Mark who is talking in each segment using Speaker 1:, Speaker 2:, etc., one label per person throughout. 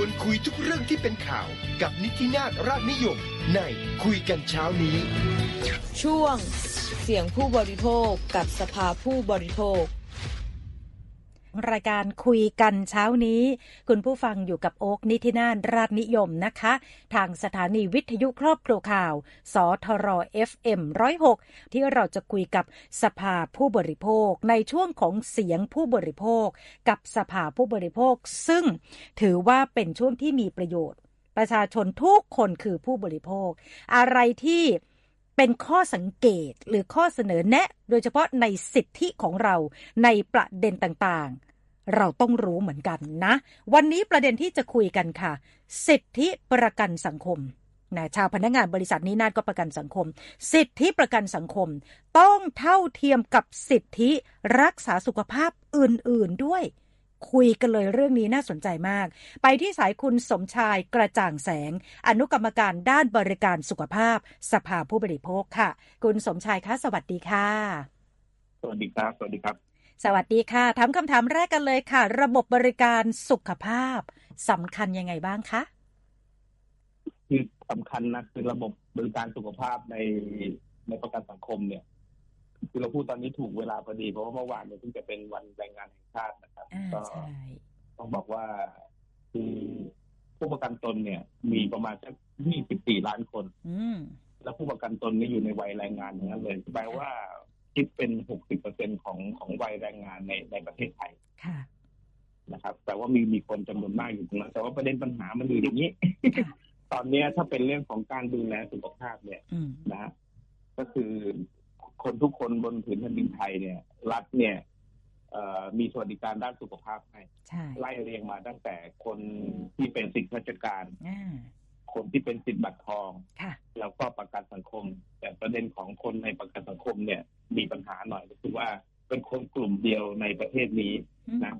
Speaker 1: วนคุยทุกเรื่องที่เป็นข่าวกับนิตินาศราชนิยม ในคุยกันเช้านี้
Speaker 2: ช่วงเสียงผู้บริโภคกับสภาผู้บริโภค
Speaker 3: รายการคุยกันเช้านี้ คุณผู้ฟังอยู่กับโอ๊กนิธินาถราชนิยมนะคะ ทางสถานีวิทยุครอบครัวข่าว สทร FM 106 ที่เราจะคุยกับสภาผู้บริโภค ในช่วงของเสียงผู้บริโภค กับสภาผู้บริโภค ซึ่งถือว่าเป็นช่วงที่มีประโยชน์ ประชาชนทุกคนคือผู้บริโภค อะไรที่ เป็นข้อสังเกตหรือข้อเสนอแนะ โดยเฉพาะในสิทธิของเราในประเด็นต่างๆ เราต้องรู้เหมือนกันนะ วันนี้ประเด็นที่จะคุยกันค่ะ สิทธิประกันสังคมนะชาวพนักงานบริษัทนี้นาฏก็ประกันสังคม สิทธิประกันสังคม ต้องเท่าเทียมกับสิทธิรักษาสุขภาพอื่นๆด้วย คุยกันเลยเรื่องนี้น่าสนใจมาก ไปที่สายคุณสมชายกระจ่างแสง อนุกรรมการด้านบริการสุขภาพ สภาผู้บริโภคค่ะ คุณสมชายคะสวัสดีค่ะ
Speaker 4: สวัสดีครับ สวัสดีครับ
Speaker 3: สวัสดีค่ะถามคำถามแรกกันเลยค่ะ ระบบบริการสุขภาพสำคัญยังไงบ้างคะ
Speaker 4: คือสำคัญนะคือระบบบริการสุขภาพในในประกันสังคมเนี่ย คือเราพูดตอนนี้ถูกเวลาพอดี เพราะว่าเมื่อวานเนี่ยเพิ่งจะเป็นวันแรงงานแห่งชาตินะครับ
Speaker 3: อ่า
Speaker 4: ก็
Speaker 3: ใช่
Speaker 4: ต้องบอกว่าคือผู้ประกันตนเนี่ย มีประมาณสัก24ล้านคน
Speaker 3: อืม
Speaker 4: และผู้ประกันตนนี่อยู่ในวัยแรงงานทั้งนั้นเลยแปลว่าคิดเป็น60%ของของวัยแรงงานในในประเทศไทย
Speaker 3: ค่ะ
Speaker 4: นะครับ แต่ว่ามีมีคนจำนวนมากอยู่ตรงนั้นแต่ว่าประเด็นปัญหามันอยู่อย่างนี้
Speaker 3: ค่ะ
Speaker 4: ตอนเนี้ยถ้าเป็นเรื่องของการดูแลสุขภาพเนี่ย
Speaker 3: อืม
Speaker 4: นะฮะก็คือ คนทุกคนบนผืนแผ่นดินไทยเนี่ย รัฐเนี่ยเอ่อมีสวัสดิการด้านสุขภาพให้
Speaker 3: ใช่
Speaker 4: ไล่เรียงมาตั้งแต่คนที่เป็นสิทธิราชการ
Speaker 3: อ่า
Speaker 4: คนที่เป็นสิทธิบัตรทอง
Speaker 3: ค่ะ
Speaker 4: แล้วก็ประกันสังคม แต่ประเด็นของคนในประกันสังคมเนี่ย มีปัญหาหน่อยก็คือว่าเป็นคนกลุ่มเดียวในประเทศนี้
Speaker 3: อืม
Speaker 4: นะ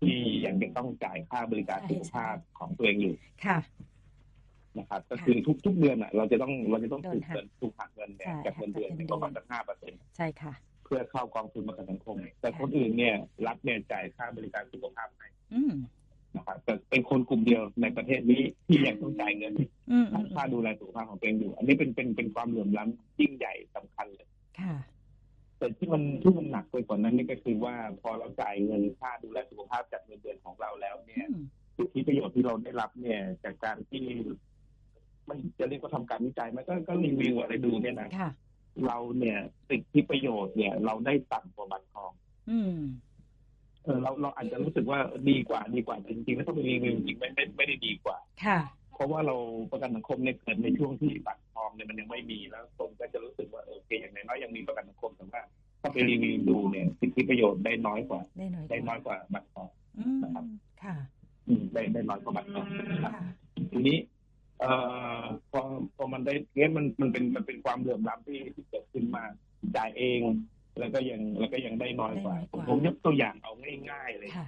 Speaker 4: ที่ยังจะต้องจ่ายค่าบริการสุขภาพของตัวเองอยู่
Speaker 3: ค่ะ
Speaker 4: นะครับก็คือทุกทุกเดือนอะเราจะต้องเราจะต้อง
Speaker 3: โด
Speaker 4: ถู
Speaker 3: น
Speaker 4: ก
Speaker 3: หัก
Speaker 4: เงินถูกหักเงินเนี่ย
Speaker 3: ใช่
Speaker 4: จากเงินเดือน
Speaker 3: หักจากเงินเดือน
Speaker 4: ประมาณสักห้าเปอร์เซ็นต์
Speaker 3: ใช่ค่ะ
Speaker 4: เพื่อเข้ากองทุนประกันสังคม แต่คนอื่นเนี่ยรัฐเนี่ยจ่ายค่าบริการสุขภาพให้
Speaker 3: อืม
Speaker 4: นะครับแต่เป็นคนกลุ่มเดียวในประเทศนี้ที่ยังต้องจ่ายเงิน
Speaker 3: อืมอืม
Speaker 4: ค่าดูแลสุขภาพของตัวเองอยู่ อันนี้เป็นเป็นเป็นความเหลื่อมล้ำยิ่งใหญ่สำคัญเลย
Speaker 3: ค่ะ
Speaker 4: แต่ที่มันที่มันหนักไปกว่านั้นนี่ก็คือว่าพอเราจ่ายเงินค่าดูแลสุขภาพจากเงินเดือนของเราแล้วเนี่ย
Speaker 3: อืม
Speaker 4: สิทธิประโยชน์ที่เราได้รับเนี่ย จากการที่ มันจะเรียกว่าทำการวิจัยไหมันก็ก็รีวิวอะไรดูเนี่ยนะ
Speaker 3: ค่ะ
Speaker 4: เราเนี่ยสิทธิประโยชน์เนี่ย เราได้ต่ำกว่าบัตรทอง
Speaker 3: อืม
Speaker 4: เออเราเราอาจจะรู้สึกว่าดีกว่าดีกว่าแต่จริงๆแล้วถ้าเป็นรีวิวจริงๆไม่ไม่ไม่ได้ดีกว่า
Speaker 3: ค่ะ
Speaker 4: เพราะว่าเราประกันสังคมเนี่ยเกิดในช่วงที่บัตรทองเนี่ยมันยังไม่มีแล้วคนก็จะรู้สึกว่าเออโอเคอย่างน้อยๆยังมีประกันสังคมแต่ว่าถ้าไปรีวิวดูเนี่ยสิทธิประโยชน์ได้น้อยกว่า
Speaker 3: ได้น้อย
Speaker 4: ได้น้อยกว่าบัตรทอง
Speaker 3: อืม
Speaker 4: นะครับ
Speaker 3: ค่ะ
Speaker 4: อืมได้ได้น้อยกว่าบัตรทองนะครับ
Speaker 3: ค่ะ
Speaker 4: ทีนี้ เอ่อพอพอมันได้เงี้ยมันมันเป็นมันเป็นความเหลื่อมล้ำที่ที่เกิดขึ้นมาจ่ายเอง แล้วก็ยังแล้วก็ยังได้น้อยกว่า
Speaker 3: ได้น้อยกว่า
Speaker 4: ผมยกตัวอย่างเอาง่ายๆเลย
Speaker 3: ค่ะ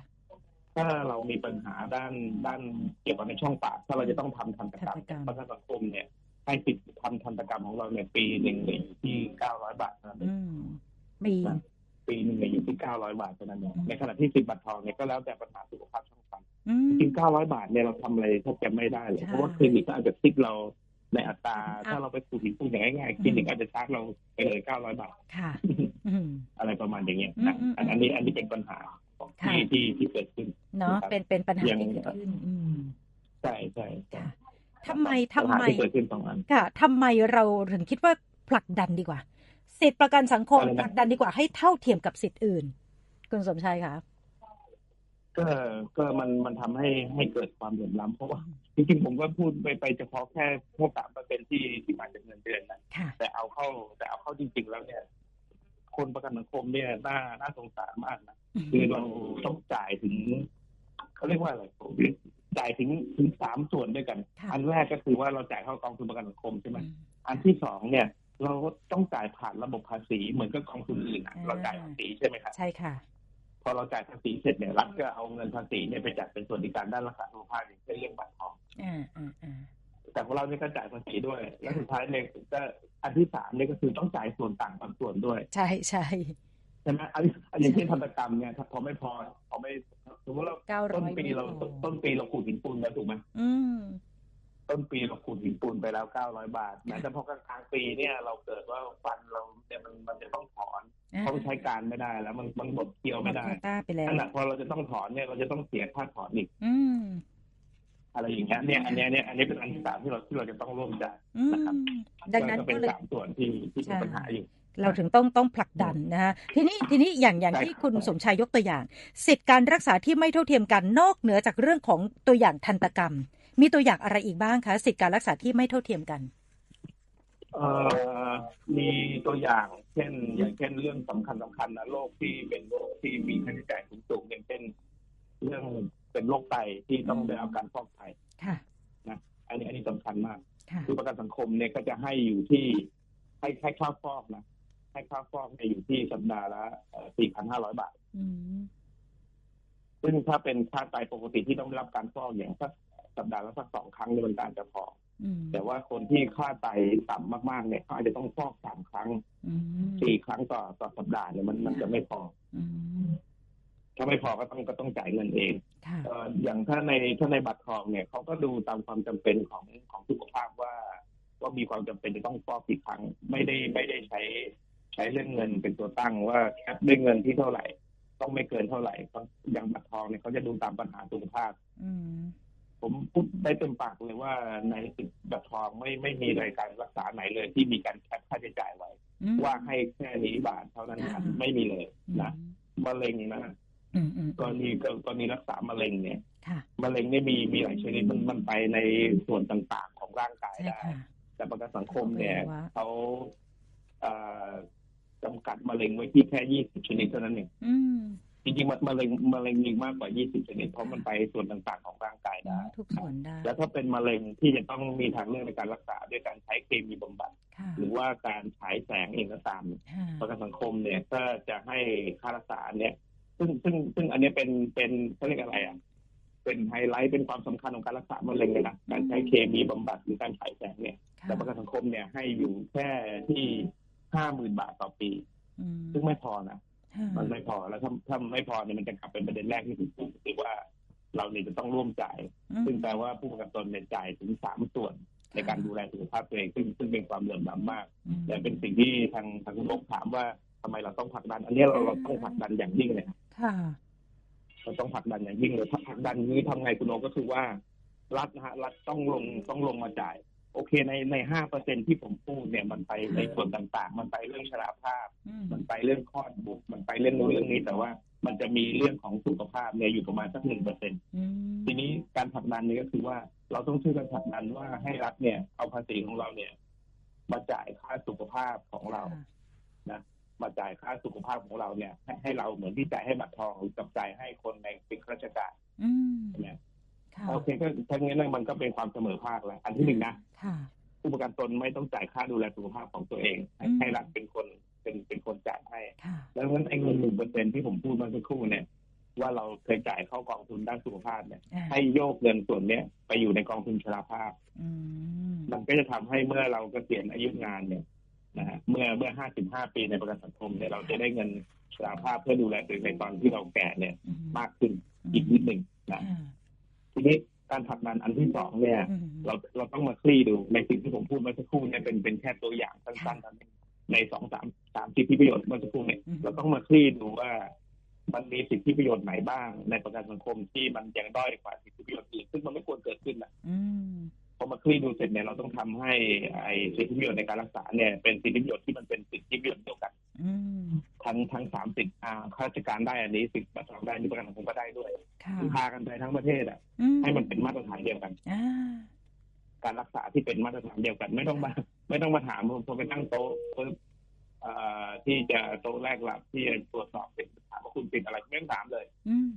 Speaker 4: ถ้าเรามีปัญหาด้านด้านเกี่ยวกับในช่องปาก ถ้าเราจะต้องทำทันตกรรม
Speaker 3: ทันตกรรม
Speaker 4: ประกันสังคมเนี่ย ให้สิทธิ์ทำทันตกรรมของเราเนี่ยปีหนึ่งเนี่ยอยู่ที่เก้าร้อยบาทเท่านั้นเอง
Speaker 3: อืมมี
Speaker 4: ปีหนึ่งเนี่ยอยู่ที่เก้าร้อยบาทเท่านั้นเอง
Speaker 3: อืม
Speaker 4: ในขณะที่สิทธิ์บัตรทองเนี่ยก็แล้วแต่ปัญหาสุขภาพช่องปาก
Speaker 3: อืม
Speaker 4: จริงเก้าร้อยบาทเนี่ยเราทำอะไรแทบจะไม่ได้เลย
Speaker 3: ใช่
Speaker 4: เพราะว่าคลินิกก็อาจจะคิดเราในอัตรา
Speaker 3: ครับ
Speaker 4: ถ้าเราไปพูดถึงพูดอย่างง่ายๆคลินิกอาจจะชาร์จเราไปเลยเก้าร้อยบาท
Speaker 3: ค่ะอืม
Speaker 4: อะไรประมาณอย่างเงี้ย
Speaker 3: อืม
Speaker 4: นะ
Speaker 3: อืม
Speaker 4: อันอันนี้อันนี้เป็นปัญหาของ
Speaker 3: ค่ะ
Speaker 4: ที่ที่ที่เกิดขึ้น
Speaker 3: เนาะ
Speaker 4: ครับ
Speaker 3: เป็นเป็นปัญหา
Speaker 4: ยัง
Speaker 3: ที่เกิดขึ้นอืม
Speaker 4: ใช่ใช่ใช่
Speaker 3: ค่ะทำไม
Speaker 4: ปัญ
Speaker 3: ทำ
Speaker 4: หา
Speaker 3: ไม
Speaker 4: ที่เกิดขึ้นสองอัน
Speaker 3: ค่ะทำไมเราถึงคิดว่าผลักดันดีกว่า สิทธิประกันสังคม
Speaker 4: อะไรนะ
Speaker 3: ผลักดันดีกว่าให้เท่าเทียมกับสิทธิ์อื่น คุณสมชายคะ
Speaker 4: ก็ก็มันมันทำให้ให้เกิดความเหลื่อมล้ำเพราะว่าจริงๆผมก็พูดไปไปเฉพาะแค่แค่สามเปอร์เซ็นที่ที่มาจากเงินเดือนนะ
Speaker 3: ค่ะ
Speaker 4: แต่เอาเข้าแต่เอาเข้าจริง ๆ แล้วเนี่ย คนประกันสังคมเนี่ยน่าน่าสงสารมากนะคือเราต้องจ่ายถึงเขาเรียกว่าอะไรผมจ่ายถึงถึงสามส่วนด้วยกัน
Speaker 3: ค่ะ
Speaker 4: อันแรกก็คือว่าเราจ่ายเข้ากองทุนประกันสังคมใช่ไหม
Speaker 3: อืม
Speaker 4: อันที่สองเนี่ย เราก็ต้องจ่ายผ่านระบบภาษีเหมือนกับกองทุนอื่นอะ
Speaker 3: อ่า
Speaker 4: เราจ่ายภาษีใช่ไหมครับ
Speaker 3: ใช่ค่ะ
Speaker 4: พอเราจ่ายภาษีเสร็จเนี่ยรัฐก็เอาเงินภาษีเนี่ยไปจัดเป็นสวัสดิการด้านรักษาสุขภาพอย่างเช่นเรื่องบัตรทอง
Speaker 3: อ่าอ่าอ่า
Speaker 4: แต่ของเราเนี่ยก็จ่ายภาษีด้วย แล้วสุดท้ายเนี่ยก็อันที่สามเนี่ยก็คือต้องจ่ายส่วนต่างบางส่วนด้วย
Speaker 3: ใช่ใช่
Speaker 4: ใช่ไหมอันอันอย่างเช่นทันตกรรมเนี่ยถ้าพอไม่พอพอไม่สมมติเรา
Speaker 3: เก้าร้
Speaker 4: ต้
Speaker 3: อนย
Speaker 4: ปี
Speaker 3: ไม่
Speaker 4: เรา
Speaker 3: พอ
Speaker 4: ต้นปีเราขูดหินปูนไปถูกไหม
Speaker 3: อืม
Speaker 4: ต้นปีเราขูดหินปูนไปแล้วเก้าร้อยบาทแม้แต่พอกลางๆปีเนี่ยเราเกิดว่าฟันเราเนี่ยมันมันจะต้องถอนเพราะมันใช้การไม่ได้แล้ว มันมันหมดเคี้ยวไม่ได้
Speaker 3: หดโควต้าไปแล้ว
Speaker 4: ขนาดพอเราจะต้องถอนเนี่ยเราจะต้องเสียค่าถอนอีก
Speaker 3: อืม
Speaker 4: อะไรอย่างเงี้ยเนี่ยอันเนี้ยเนี่ยอันนี้เป็นอันที่สามที่เราที่เราจะต้องร่วมจ่าย
Speaker 3: อืม
Speaker 4: นะครับ
Speaker 3: ดังนั้น
Speaker 4: ก็
Speaker 3: ก็
Speaker 4: เป็น
Speaker 3: เลย
Speaker 4: สามส่วนที่ที่เป็นปัญหาอยู่
Speaker 3: เราถึงต้องต้องผลักดันนะคะทีนี้ทีนี้อย่างอย่าง
Speaker 4: ใช่
Speaker 3: ที่
Speaker 4: ครับ
Speaker 3: คุณสมชายยกตัวอย่าง สิทธิการรักษาที่ไม่เท่าเทียมกันนอกเหนือจากเรื่องของตัวอย่างทันตกรรม มีตัวอย่างอะไรอีกบ้างคะสิทธิการรักษาที่ไม่เท่าเทียมกัน
Speaker 4: เอ่อมีตัวอย่างเช่น อย่างเช่นเรื่องสำคัญสำคัญนะโรคที่เป็นโรคที่มีค่าใช้จ่ายสูงๆอย่างเช่น เรื่องเป็นโรคไตที่ต้องได้รับการฟอกไต
Speaker 3: ค่ะ
Speaker 4: อันนี้อันนี้สำคัญมาก
Speaker 3: ค่ะ
Speaker 4: คือประกันสังคมเนี่ยก็จะให้อยู่ที่ให้ให้ค่าฟอกนะให้ค่าฟอกเนี่ยอยู่ที่สัปดาห์ละสี่พันห้าร้อยบาท
Speaker 3: อืม
Speaker 4: ซึ่งถ้าเป็นค่าไตปกติที่ต้องได้รับการฟอกอย่างสัก สัปดาห์ละสักสองครั้งเนี่ยมันการจะพอ
Speaker 3: อืม
Speaker 4: แต่ว่าคนที่ค่าไตต่ำมากๆเนี่ยเขาอาจจะต้องฟอกสามครั้ง
Speaker 3: อืม
Speaker 4: สี่ครั้งต่อต่อสัปดาห์เนี่ยมันมันจะไม่พอ
Speaker 3: อืม
Speaker 4: ถ้าไม่พอก็ต้องก็ต้องจ่ายเงินเอง
Speaker 3: ค่ะ
Speaker 4: เอ่ออย่างถ้าในถ้าในบัตรทองเนี่ยเขาก็ดูตามความจำเป็นของของสุขภาพว่าว่ามีความจำเป็นจะต้องฟอกกี่ครั้งไม่ได้ไม่ได้ใช้ใช้เรื่องเงินเป็นตัวตั้งว่าแคปด้วยเงินที่เท่าไหร่ ต้องไม่เกินเท่าไหร่ก็อย่างบัตรทองเนี่ยเขาจะดูตามปัญหาสุขภาพ
Speaker 3: อืม
Speaker 4: ผมพูดได้เต็มปากเลยว่าในสิทธิ์บัตรทองไม่ไม่มีรายการรักษาไหนเลย ที่มีการแคปค่าใช้จ่ายไว้
Speaker 3: อืม
Speaker 4: ว่าให้แค่นี้บาทเท่านั้น
Speaker 3: ค่ะ
Speaker 4: ไม่มีเลยนะมะเร็งนะ
Speaker 3: อืมอืม
Speaker 4: กรณีกรณีรักษามะเร็งเนี่ย
Speaker 3: ค่ะ
Speaker 4: มะเร็งเนี่ยมีมีหลายชนิดมันมันไปในส่วนต่างๆของร่างกาย
Speaker 3: ใช่
Speaker 4: ได้
Speaker 3: ค่ะ
Speaker 4: แต่ประกันสังคมเนี่ย
Speaker 3: อวัยวะ
Speaker 4: เขาเอ่อจำกัดมะเร็งไว้ที่แค่ยี่สิบชนิดเท่านั้นเอง
Speaker 3: อืม
Speaker 4: จริงๆมะมะเร็งมะเร็งมีมากกว่ายี่สิบชนิด เพราะมันไปส่วนต่างๆของร่างกายได้
Speaker 3: ทุกส่วนได้
Speaker 4: แล้วถ้าเป็นมะเร็งที่จะต้องมีทางเลือกในการรักษาด้วยการใช้เคมีบำบัด
Speaker 3: ค่ะ
Speaker 4: หรือว่าการฉายแสงเองก็ตาม
Speaker 3: ค่ะ
Speaker 4: ประกันสังคมเนี่ยก็จะให้ค่ารักษาเนี่ย ซึ่งซึ่งซึ่งอันเนี้ยเป็นเป็นเขาเรียกอะไรอะ เป็นไฮไลท์เป็นความสำคัญของการรักษามะเร็งเลยนะ การใช้เคมีบำบัดหรือการฉายแสงเนี่ย
Speaker 3: ค่ะ
Speaker 4: แต่ประกันสังคมเนี่ยให้อยู่แค่ที่ห้าหมื่นบาทต่อปี
Speaker 3: อืม
Speaker 4: ซึ่งไม่พอนะ
Speaker 3: ค่ะ
Speaker 4: มันไม่พอแล้วถ้าถ้าไม่พอเนี่ยมันจะกลับเป็นประเด็นแรกที่ผมพูดคือว่าเราเนี่ยจะต้องร่วมจ่าย
Speaker 3: อืม
Speaker 4: ซึ่งแปลว่าผู้ประกันตนเนี่ยจ่ายถึงสามส่วน ในการดูแลสุขภาพตัวเองซึ่งซึ่งเป็นความเหลื่อมล้ำมาก
Speaker 3: อืม
Speaker 4: และเป็นสิ่งที่ทางทางคุณโลกถามว่าทำไมเราต้องผลักดัน อันนี้เราเราต้องผลักดันอย่างยิ่งเลยครับ
Speaker 3: ค่ะ
Speaker 4: เราต้องผลักดันอย่างยิ่งเลยถ้าผลักดันนี้ทำไงคุณโลกก็คือว่ารัฐนะฮะรัฐต้องลงต้องลงมาจ่าย โอเคในในห้าเปอร์เซ็นที่ผมพูดเนี่ยมันไปในส่วนต่างๆ มันไปเรื่องชราภาพ
Speaker 3: อืม
Speaker 4: มันไปเรื่องคลอดบุตรมันไปเรื่องนู้นเรื่องนี้แต่ว่ามันจะมีเรื่องของสุขภาพเนี่ยอยู่ประมาณสักหนึ่งเปอร์เซ็น
Speaker 3: อืม
Speaker 4: ทีนี้การผลักดันนี้ก็คือว่าเราต้องช่วยกันผลักดันว่าให้รัฐเนี่ยเอาภาษีของเราเนี่ย มาจ่ายค่าสุขภาพของเรา
Speaker 3: ค่ะ
Speaker 4: นะมาจ่ายค่าสุขภาพของเราเนี่ยให้ให้เราเหมือนที่จ่ายให้บัตรทองหรือกับจ่ายให้คนในเป็นข้าราชการ
Speaker 3: อืม
Speaker 4: ใช่ไหม
Speaker 3: ค่ะ
Speaker 4: โอเคก็ทั้งนี้นมันก็เป็นความเสมอภาคแล้ว อันที่หนึ่งนะ
Speaker 3: ค่ะ
Speaker 4: ผู้ประกันตนไม่ต้องจ่ายค่าดูแลสุขภาพของตัวเอง ให้
Speaker 3: อืม
Speaker 4: ให้รัฐเป็นคนเป็นเป็นคนจ่ายให้
Speaker 3: ค่ะ
Speaker 4: แล้วงั้นไอ้เงินหนึ่งเปอร์เซ็นที่ผมพูดเมื่อสักครู่เนี่ย ว่าเราเคยจ่ายเข้ากองทุนด้านสุขภาพเนี่ย
Speaker 3: อ่า
Speaker 4: ให้โยกเงินส่วนเนี้ยไปอยู่ในกองทุนชราภาพ
Speaker 3: อืม
Speaker 4: มันก็จะทำให้เมื่อเราเกษียณอายุงานเนี่ยนะฮะเมื่อเมื่อห้าสิบห้าปีในประกันสังคมเนี่ยเราจะได้เงินชราภาพเพื่อดูแลตัวเองในตอนที่เราแก่เนี่ย
Speaker 3: อืม
Speaker 4: มากขึ้นอีกนิดหนึ่งนะ
Speaker 3: ค่ะ
Speaker 4: ทีนี้การผลักดันอันที่สองเนี่ย
Speaker 3: อืม
Speaker 4: เราเราต้องมาคลี่ดูในสิ่งที่ผมพูดเมื่อสักครู่เนี่ยเป็นเป็นแค่ตัวอย่างสั้นๆเท่านั้นในสองสามสามสิทธิประโยชน์เมื่อสักครู่เนี่ย
Speaker 3: อืม
Speaker 4: เราต้องมาคลี่ดูว่ามันมีสิทธิประโยชน์ไหนบ้าง ในประกันสังคมที่มันยังด้อยกว่าสิทธิประโยชน์อื่นซึ่งมันไม่ควรเกิดขึ้นนะ
Speaker 3: อืม
Speaker 4: พอมาคลี่ดูเสร็จเนี่ยเราต้องทำให้ไอ้สิทธิประโยชน์ในการรักษาเนี่ยเป็นสิทธิประโยชน์ที่มันเป็นสิทธิประโยชน์เดียวกัน
Speaker 3: อืม
Speaker 4: ทั้งทั้งสามสิทธิ์อ่าข้าราชการได้อันนี้สิทธิ์บัตรทองได้อันนี่ประกันสังคมก็ได้ด้วย
Speaker 3: ค่ะ
Speaker 4: พากันไปทั้งประเทศอะ
Speaker 3: อื
Speaker 4: ให้มันเป็นมาตรฐานเดียวกัน
Speaker 3: อ่า
Speaker 4: การรักษาที่เป็นมาตรฐานเดียวกัน ไม่ต้องมาไม่ต้องมาถามผมพอไปนั่งโต๊ะปุ๊บเอ่อที่จะโต๊ะแรกหลับที่จะตรวจสอบสิทธิ์ถามว่าคุณติดอะไรไม่ต้องถามเลย
Speaker 3: อืม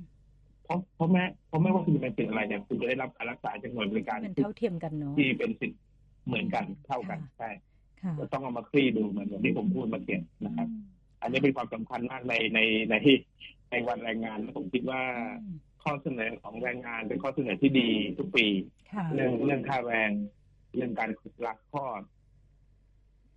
Speaker 4: เพราะเพราะแม้เพราะไม่ว่าคุณจะเป็นสิทธิ์อะไรเนี่ยคุณจะได้รับการรักษาจากหน่วยบริการ
Speaker 3: มัน
Speaker 4: ที่
Speaker 3: เท่าเทียมกันเนาะ
Speaker 4: ที่เป็นสิทธิ์เหมือนกันเท่ากัน
Speaker 3: ค่ะ
Speaker 4: ใช่
Speaker 3: ค่ะ
Speaker 4: ก็ต้องเอามาคลี่ดูเหมือนอย่างที่ผมพูดเมาเกียนะครับ
Speaker 3: อืม
Speaker 4: อั นนี้เป็นความสำคัญมากในในในในวันแรงงานและผมคิดว่า
Speaker 3: อืม
Speaker 4: ข้อเสนอของแรงงานเป็นข้อเสนอที่ดีทุกปี
Speaker 3: ค่ะ
Speaker 4: เรื่องเรื่องค่าแรงเรื่องการรับคลอด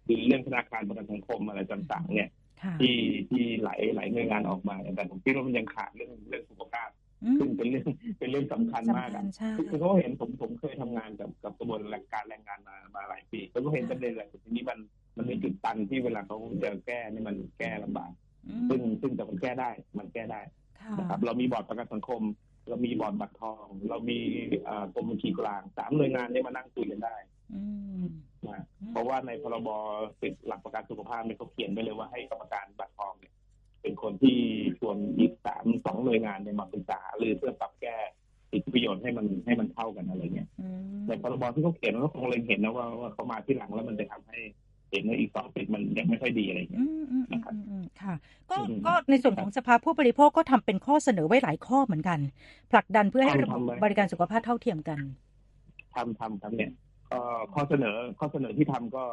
Speaker 4: หรือเรื่องธนาคารประกันสังคมอะไรต่างๆเนี่ย
Speaker 3: ค่ะ
Speaker 4: ที่ที่หลายหลายหน่วยงานออกมาแต่ผมคิดว่ามันยังขาดเรื่องเรื่องสุขภาพ
Speaker 3: อืม
Speaker 4: ซึ่งเป็นเรื่องเป็นเรื่องสำคัญมาก
Speaker 3: สำคั
Speaker 4: อะ
Speaker 3: ญใช่
Speaker 4: คือคือเขาเห็นผมผมเคยทำงานกับกับกระบวนการแรงงานมามาหลายปีเขาก็เห็นประเด็นแหละทีนี้มัน มันมีจุดตันที่เวลาเขาจะแก้นี่มันแก้ลำบาก
Speaker 3: อืม
Speaker 4: ซึ่งซึ่งแต่มันแก้ได้ มันแก้ได้
Speaker 3: ค่ะ
Speaker 4: นะครับ เรามีบอร์ดประกันสังคม เรามีบอร์ดบัตรทอง เรามีเอ่อกรมบัญชีกลางสามหน่วยงานเนี่ยมานั่งคุยกันได้
Speaker 3: อืม
Speaker 4: นะเพราะว่าในพรบสิทธิหลักประกันสุขภาพเนี่ยเขาเขียนไว้เลยว่าให้กรรมการบัตรทองเนี่ยเป็นคนที่ชวนอีกสามสองหน่วยงานเนี่ยมาปรึกษาหรือเพื่อปรับแก้สิทธิประโยชน์ให้มันให้มันเท่ากันอะไรเงี้ย
Speaker 3: อืม
Speaker 4: ในพรบที่เขาเขียนเขาคงเล็งเห็นนะว่าว่าเขามาที่หลังแล้วมันจะทำให้ เห็นว่าอีกสองสิทธิ์มันยังไม่ค่อยดีอะไรเงี้ย
Speaker 3: อืมอืมอืมอืมอืมค่ะ ก็
Speaker 4: อืม
Speaker 3: ก็ในส่วนของสภาผู้บริโภคก็ทำเป็นข้อเสนอไว้หลายข้อเหมือนกัน ผลักดันเพื่อให้ระบบ
Speaker 4: ทำไว้
Speaker 3: บริการสุขภาพเท่าเทียมกัน
Speaker 4: ทำทำทำเนี่ยก็ข้อเสนอข้อเสนอที่ทำก็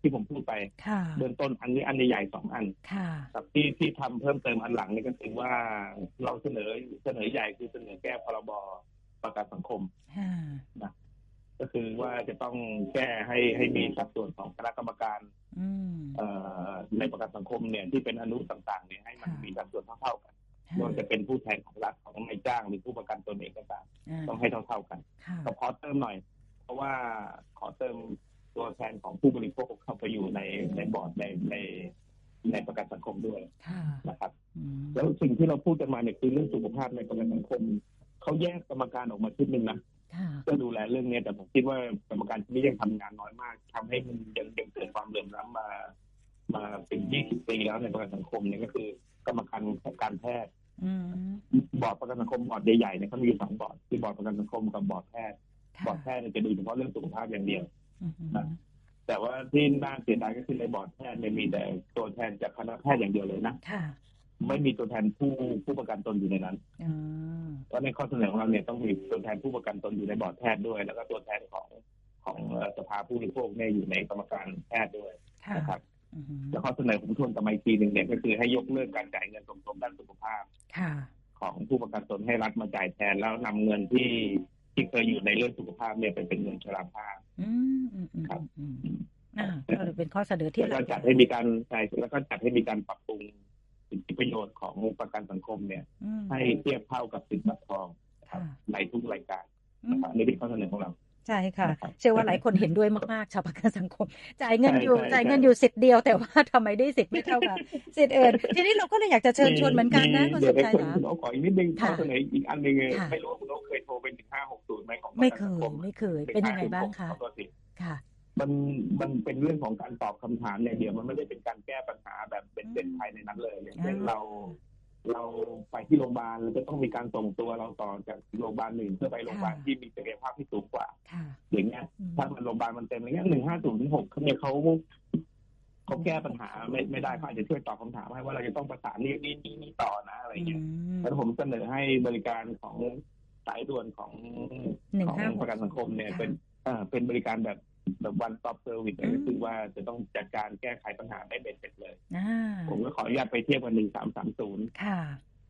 Speaker 4: ที่ผมพูดไป
Speaker 3: ค่ะ
Speaker 4: เบื้องต้นอันนี้อันใหญ่ๆสองอัน
Speaker 3: ค่ะ
Speaker 4: กับที่ที่ทำเพิ่มเติมอันหลังนี่ก็คือว่าเราเสนอเสนอใหญ่คือเสนอแก้พรบประกันสังคม
Speaker 3: ค่ะ
Speaker 4: ก็คือว่าจะต้องแก้ให้ให้มีสัดส่วนของคณะกรรมการ
Speaker 3: อืม
Speaker 4: เอ่อในประกันสังคมเนี่ยที่เป็นอนุต่างๆเนี่ยให้มัน
Speaker 3: ค่ะ
Speaker 4: มีสัดส่วนเท่าๆกันไม่ว่าจะเป็นผู้แทนของรัฐของนายจ้างหรือผู้ประกันตนเองก็ตาม
Speaker 3: อ่า
Speaker 4: ต้องให้เท่าๆกัน
Speaker 3: ค่ะ
Speaker 4: ก็ขอเติมหน่อย เพราะว่าขอเติมตัวแทนของผู้บริโภคเข้าไปอยู่ในในบอร์ดในในในประกันสังคมด้วย
Speaker 3: ค่ะ
Speaker 4: นะครับ
Speaker 3: อืม
Speaker 4: แล้วสิ่งที่เราพูดกันมาเนี่ยคือเรื่องสุขภาพในประกันสังคมเขาแยกกรรมการออกมาชุดหนึ่งนะ
Speaker 3: ค่ะ
Speaker 4: เพื่อดูแลเรื่องเนี้ยแต่ผมคิดว่ากรรมการชุดนี้ยังทำงานน้อยมากทำให้มันยังยังเกิดความเหลื่อมล้ำมา มาเป็น20ปีแล้วในประกันสังคมเนี่ยก็คือ กรรมการการแพทย์
Speaker 3: อืม
Speaker 4: บอร์ดประกันสังคมบอร์ดใหญ่ๆเนี่ยเขามีอยู่สองบอร์ดคือบอร์ดประกันสังคมกับบอร์ดแพทย์
Speaker 3: ค่ะ
Speaker 4: บอร์ดแพทย์เนี่ยจะดูเฉพาะเรื่องสุขภาพอย่างเดียว
Speaker 3: อืม
Speaker 4: นะแต่ว่าที่น่าเสียดายก็คือในบอร์ดแพทย์เนี่ยมีแต่ตัวแทนจากคณะแพทย์อย่างเดียวเลยนะ
Speaker 3: ค่ะ
Speaker 4: ไม่มีตัวแทนผู้ผู้ประกันตนอยู่ในนั้น
Speaker 3: อ่า
Speaker 4: เพราะในข้อเสนอของเราเนี่ยต้องมีตัวแทนผู้ประกันตนอยู่ในบอร์ดแพทย์ด้วย แล้วก็ตัวแทนของของเอ่อสภาผู้บริโภคเนี่ยอยู่ในกรรมการแพทย์ด้วย
Speaker 3: ค่ะ
Speaker 4: นะครับ
Speaker 3: อืม
Speaker 4: แล้วข้อเสนอผมทวนกลับมาอีกทีหนึ่งเนี่ยก็คือให้ยกเลิกการจ่ายเงินสมทบด้านสุขภาพ
Speaker 3: ค่ะ
Speaker 4: ของผู้ประกันตนให้รัฐมาจ่ายแทน แล้วนำเงินที่ที่เคยอยู่ในเรื่องสุขภาพเนี่ยไปเป็นเงินชราภาพ
Speaker 3: อืมอืมอืม
Speaker 4: ครับ
Speaker 3: อืมอ่าก็เลยเป็นข้อเสนอที่
Speaker 4: แล้วก็จัดให้มีการใช่แล้วก็จัดให้มีการปรับปรุง สิทธิประโยชน์ของประกันสังคมเนี่ย
Speaker 3: อืม
Speaker 4: ให้เทียบเท่ากับสิทธิบัตรทองนะครับ
Speaker 3: ค่ะ
Speaker 4: ในทุกรายการ
Speaker 3: อื
Speaker 4: นะ
Speaker 3: ม
Speaker 4: ครับนี่เป็นข้อเสนอของเรา
Speaker 3: ใช่ค่ะ
Speaker 4: นะครับ
Speaker 3: เชื่อว่าหลายคนเห็นด้วยมากๆ ชาวประกันสังคม จ่ายเงินอยู่
Speaker 4: ใช่ใช่
Speaker 3: จ่ายเงินอยู่สิทธิ์เดียว แต่ว่าทำไมได้สิทธิ์ไม่เท่ากับสิทธิ์อื่นทีนี้เราก็เลยอยากจะเชิญชวนเหมือนกันนะคุณส
Speaker 4: เดี๋ย
Speaker 3: ม
Speaker 4: ว
Speaker 3: ชาย
Speaker 4: คุณ
Speaker 3: นะ
Speaker 4: คุณโอ๊คขออีกนิดนึงข้
Speaker 3: ค่ะ
Speaker 4: อเสนออีกอันหนึ่ง
Speaker 3: ค่ะ
Speaker 4: ไม่รู้ว่าคุณโอ๊คเคยโทรเป็นหนึ่งห้าหกศูนย์ไหมของประ
Speaker 3: ไม่
Speaker 4: กัน
Speaker 3: เค
Speaker 4: สัง
Speaker 3: ย
Speaker 4: คม
Speaker 3: ไม่เคยเป็นยังไงบ้างคะ
Speaker 4: ขอโทษที
Speaker 3: ค่ะ
Speaker 4: มันมันเป็นเรื่องของการตอบคำถามเนี่ยเดียวมันไม่ได้เป็นการแก้ปัญหาแบบเป็นเด็ดภายในนั้นเลยอย่างเช่น
Speaker 3: อ่า
Speaker 4: เราเราไปที่โรงพยาบาลเราจะต้องมีการส่งตัวเราต่อจากโรงพยาบาลหนึ่งเพื่อไปโรงพยาบาลที่มีศักยภาพที่สูงกว่า
Speaker 3: ค่ะ
Speaker 4: อย่างเงี้ย
Speaker 3: อืม
Speaker 4: ถ้ามันโรงพยาบาลมันเต็มอย่างเงี้ยหนึ่งห้าศูนย์หกเขาเนี่ยเขาเขาแก้ปัญหาไม่ไม่ได้เขาอาจจะช่วยตอบคำถามให้ว่าเราจะต้องประสานนี่นี่นี่นี่ต่อนะอะไรเงี้ย
Speaker 3: อืม
Speaker 4: แล้วผมเสนอให้บริการของสายด่วนของ
Speaker 3: หนึ่ง
Speaker 4: ของ
Speaker 3: ห้าหก
Speaker 4: ประกันสังคมเนี่ย
Speaker 3: ค่ะ
Speaker 4: เป็นอ่าเป็นบริการแบบ แบบวันตอบเซอร์วิส
Speaker 3: อืม
Speaker 4: ก็คือว่าจะต้องจัดการแก้ไขปัญหาได้เบ็ดเสร็จเลย
Speaker 3: อ่า
Speaker 4: ผมก็ขออนุญาตไปเทียบกับหนึ่งสามสามศูนย์
Speaker 3: ค่ะ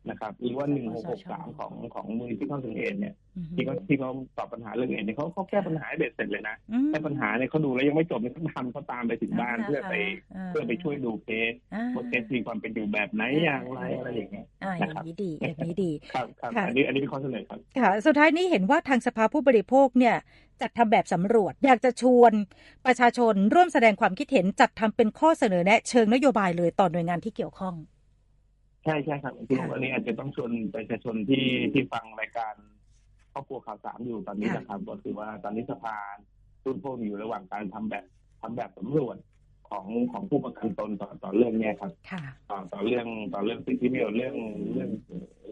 Speaker 4: นะครับหรือว่าหนึ่งหกหกสามของของมือที่เข้าถึงเอ็นเนี่ย
Speaker 3: อืม
Speaker 4: ที่เขาที่เขาตอบปัญหาเรื่องเอ็นเนี่ยเขาเขาแก้ปัญหาให้เบ็ดเสร็จเลยนะ
Speaker 3: อืม
Speaker 4: แต่ปัญหาเนี่ยเขาดูแล้วยังไม่จบเนี่ยเขาทำเขาตามไปถึงบ้านเพื่อไปาเพื่อไปช่วยดูเคส
Speaker 3: อ่า
Speaker 4: ว่าเคสมีความเป็นอยู่แบบไหนอย่างไรอะไรอย่างเงี้ย
Speaker 3: อ่าอย่างนี้ดีอย่างนี้ดี
Speaker 4: ครับครับ
Speaker 3: ค่ะ
Speaker 4: อันนี้อันนี้เป็นข้อเสนอครับ
Speaker 3: ค่ะสุดท้ายนี้เห็นว่าทางสภาผู้บริโภคเนี่ยจัดทำแบบสำรวจอยากจะชวนประชาชนร่วมแสดงความคิดเห็นจัดทำเป็นข้อเสนอแนะเชิงนโยบายเลยต่อหน่วยงานที่เกี่ยวข้อง
Speaker 4: ใช่ใช่ครับคือวันนี้อาจจะต้องชวนประชาชนที่ที่ฟังรายการครอบครัวข่าวสามอยู่ตอนนี้
Speaker 3: ค่ะ
Speaker 4: นะครับ ก็คือว่าตอนนี้สภาทุนพวกอยู่ระหว่างการทำแบบทำแบบสำรวจของของผู้ประกันตนต่อต่อเรื่องเนี้ยครับ
Speaker 3: ค่ะ
Speaker 4: ต่อต่อเรื่องต่อเรื่องสิทธิประโยชน์เรื่องเรื่อง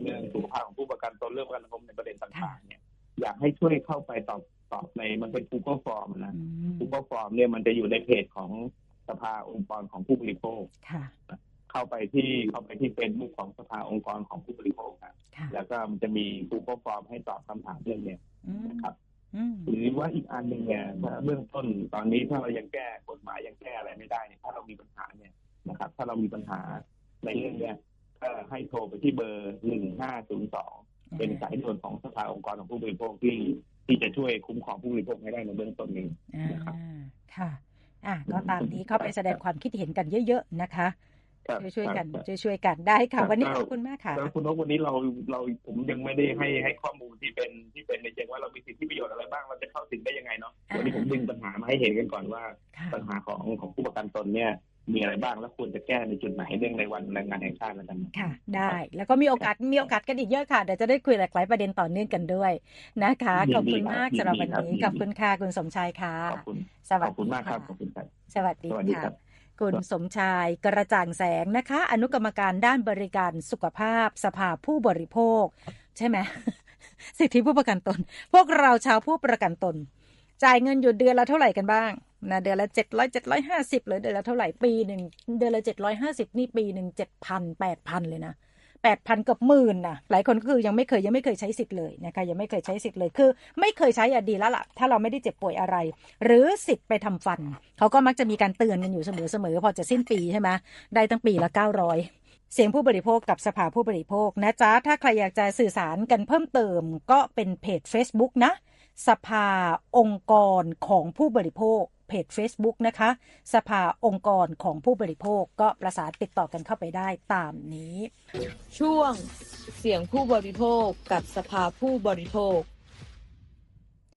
Speaker 4: เรื่องสุขภาพของผู้ประกันตนเรื่องประกันสังคมในประเด็นต่างๆเนี่ยอยากให้ช่วยเข้าไปตอบตอบในมันเป็น Google Form นะ
Speaker 3: อืม
Speaker 4: Google Form เนี่ยมันจะอยู่ในเพจของสภาองค์กรของผู้บริโภค
Speaker 3: ค่ะ
Speaker 4: เข้าไปที่เข้าไปที่เฟซบุ๊กของสภาองค์กรของผู้บริโภคครับ
Speaker 3: ค่ะ
Speaker 4: แล้วก็มันจะมี Google Form ให้ตอบคำถามเรื่องเนี้ย
Speaker 3: อืม
Speaker 4: นะครับ
Speaker 3: อืม
Speaker 4: หรือว่าอีกอันหนึ่งเนี่ยถ้าเบื้องต้นตอนนี้ถ้าเรายังแก้กฎหมายยังแก้อะไรไม่ได้เนี่ยถ้าเรามีปัญหาเนี่ยนะครับ ถ้าเรามีปัญหาในเรื่องเนี้ยก็ให้โทรไปที่เบอร์หนึ่งห้าศูนย์สองเป็นสายด่วนของสภาองค์กรของผู้บริโภคที่ที่จะช่วยคุ้มครองผู้บริโภคให้ได้ในเบื้องต้นนี้
Speaker 3: อ่า
Speaker 4: นะครับ
Speaker 3: ค่ะ อะ ก็ตามนี้เข้าไปแสดงความคิดเห็นกันเยอะ ๆ นะคะ
Speaker 4: ครับ
Speaker 3: ช่วยช่วยๆกัน
Speaker 4: ครับ
Speaker 3: ช่วยช่วยๆกันได้ค่ะ
Speaker 4: ครับ
Speaker 3: วันนี้
Speaker 4: ค
Speaker 3: ข
Speaker 4: รับ
Speaker 3: อบคุณมากค่ะ
Speaker 4: แล้วคุณนกวันนี้เราเราผมยังไม่ได้ให้ให้ข้อมูลที่เป็นที่เป็นในเชิงว่าเรามีสิทธิประโยชน์อะไรบ้างเราจะเข้าถึงได้ยังไงเนาะ
Speaker 3: อ่า
Speaker 4: วันนี้ผมดึงปัญหามาให้เห็นกันก่อนว่า
Speaker 3: ค่ะ
Speaker 4: ปัญหาของของผู้ประกันตนเนี่ยมีอะไรบ้างแล้วควรจะแก้ในจุดไหนเรื่องในวันแรงงานแห่งชาติแล้วกัน
Speaker 3: ค่ะ ได้แล้วก็มีโอกาสมีโอกาสกันอีกเยอะค่ะเดี๋ยวจะได้คุยหลากหลายประเด็นต่อเนื่องกันด้วยนะคะ
Speaker 4: ยินดี
Speaker 3: ขอบคุณมาก
Speaker 4: ครับ
Speaker 3: สำหรับวัน
Speaker 4: ยินดี
Speaker 3: นี้
Speaker 4: ครับ
Speaker 3: ขอบคุณค่ะคุณสมชายค่ะ
Speaker 4: ขอบคุณ
Speaker 3: สวั
Speaker 4: ข
Speaker 3: ส
Speaker 4: อบคุณ
Speaker 3: ดี
Speaker 4: มากครับ
Speaker 3: ค่ะ
Speaker 4: ขอบคุณครับ
Speaker 3: สวัสดี
Speaker 4: สวัสดี
Speaker 3: ค่ะ
Speaker 4: ครับ
Speaker 3: คุณสมชายกระจ่างแสงนะคะ อนุกรรมการด้านบริการสุขภาพสภาผู้บริโภค ใช่ไหมสิทธิผู้ประกันตน พวกเราชาวผู้ประกันตน จ่ายเงินอยู่เดือนละเท่าไหร่กันบ้างนะเดือนละเจ็ดร้อยเจ็ดร้อยห้าสิบหรือเดือนละเท่าไหร่ปีหนึ่งเดือนละเจ็ดร้อยห้าสิบนี่ปีหนึ่งเจ็ดพันแปดพันเลยนะ แปดพันเกับหมื่นนะหลายคนก็คือยังไม่เคยยังไม่เคยใช้สิทธิ์เลยนะคะยังไม่เคยใช้สิทธิ์เลยคือ ไม่เคยใช้อะดีแล้วล่ะถ้าเราไม่ได้เจ็บป่วยอะไร หรือสิทธิ์ไปทำฟันเขาก็มักจะมีการเตือนกันอยู่เสมอๆพอจะสิ้นปีใช่ไหมได้ตั้งปีละ900เสียงผู้บริโภคกับสภาผู้บริโภคนะจ๊ะ ถ้าใครอยากจะสื่อสารกันเพิ่มเติมก็เป็นเพจ Facebook นะ สภาองค์กรของผู้บริโภค เพจ Facebook นะคะ สภาองค์กรของผู้บริโภคก็ประสานติดต่อกันเข้าไปได้ตามนี้
Speaker 2: ช่วงเสียงผู้บริโภคกับสภาผู้บริโภค